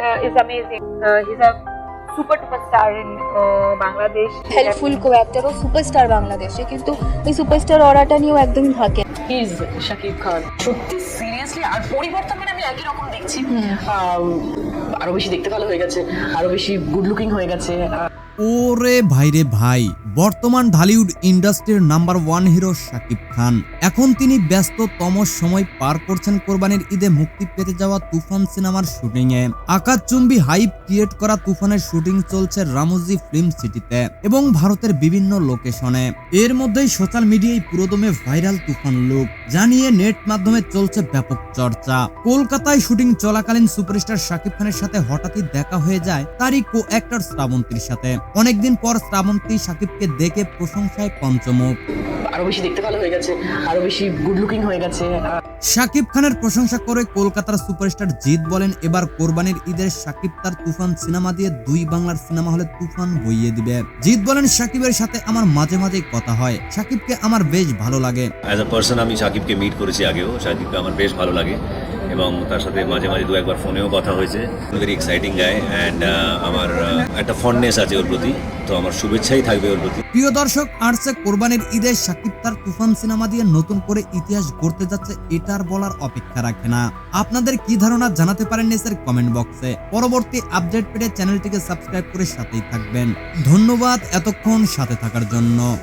uh, is amazing. Uh, he's a star in uh, Bangladesh. Helpful co actor O superstar বাংলাদেশে কিন্তু এই superstar অরাটা নিয়েও একদমই থাকে। ইজ শাকিব খান সত্যি সিরিয়াসলি আর পরিবর্তন মানে আমি একই রকম দেখছি। আরও বেশি দেখতে ভালো হয়ে গেছে আরও বেশি গুড লুকিং হয়ে গেছে। ওরে ভাইরে ভাই, বর্তমান ঢালিউড ইন্ডাস্ট্রির number one hero Shakib Khan. এখন তিনি ব্যস্ততম সময় পার করছেন কোরবানির ঈদে মুক্তি পেতে যাওয়া তুফান সিনেমার শুটিং এ আকাশচুম্বী হাইপ ক্রিয়েট করা তুফানের শুটিং চলছে রামোজি ফিল্ম সিটিতে এবং ভারতের বিভিন্ন লোকেশনে। এর মধ্যেই সোশ্যাল মিডিয়ায় পুরোদমে ভাইরাল তুফান লুক জানিয়ে নেট মাধ্যমে চলছে ব্যাপক চর্চা। কলকাতায় শুটিং চলাকালীন সুপারস্টার শাকিব খানের সাথে হঠাৎই দেখা হয়ে যায় তারই কো অ্যাক্টর শ্রাবন্তীর সাথে। অনেকদিন পর শ্রাবন্তী সাকিবকে দেখে প্রশংসায় পঞ্চমুখ। আরও বেশি দেখতে ভালো হয়ে গেছে আরও বেশি গুড লুকিং হয়ে গেছে। শাকিব খানের প্রশংসা করে কলকাতার সুপারস্টার জিৎ বলেন এবার কোরবানির ঈদের শাকিব তার তুফান সিনেমা দিয়ে দুই বাংলার সিনেমা হলে তুফান বইয়ে দিবে। জিৎ বলেন শাকিবের সাথে আমার মাঝে মাঝেই কথা হয়। শাকিবকে আমার বেশ ভালো লাগে। অ্যাজ আ পার্সন আমি সাকিবকে মিট করেছি আগেও। সাকিবকে আমার বেশ ভালো লাগে এবং তার সাথে মাঝে মাঝে দু একবার ফোনেও কথা হয়েছে। ভেরি এক্সাইটিং গায় অ্যান্ড আমার একটা ফন্ডনেস আছে ওর প্রতি। তো আমার শুভেচ্ছাই থাকবে ওর প্রতি। প্রিয় দর্শক আর্টসে কোরবানির ঈদের শাকিব তার তুফান সিনেমা দিয়ে নতুন করে ইতিহাস গড়তে যাচ্ছে এটার বলার অপেক্ষা রাখে না। আপনাদের কি ধারণা জানাতে পারেন নিচের কমেন্ট বক্সে? পরবর্তী আপডেট পেতে চ্যানেলটিকে সাবস্ক্রাইব করে সাথেই থাকবেন। ধন্যবাদ এতক্ষণ সাথে থাকার জন্য।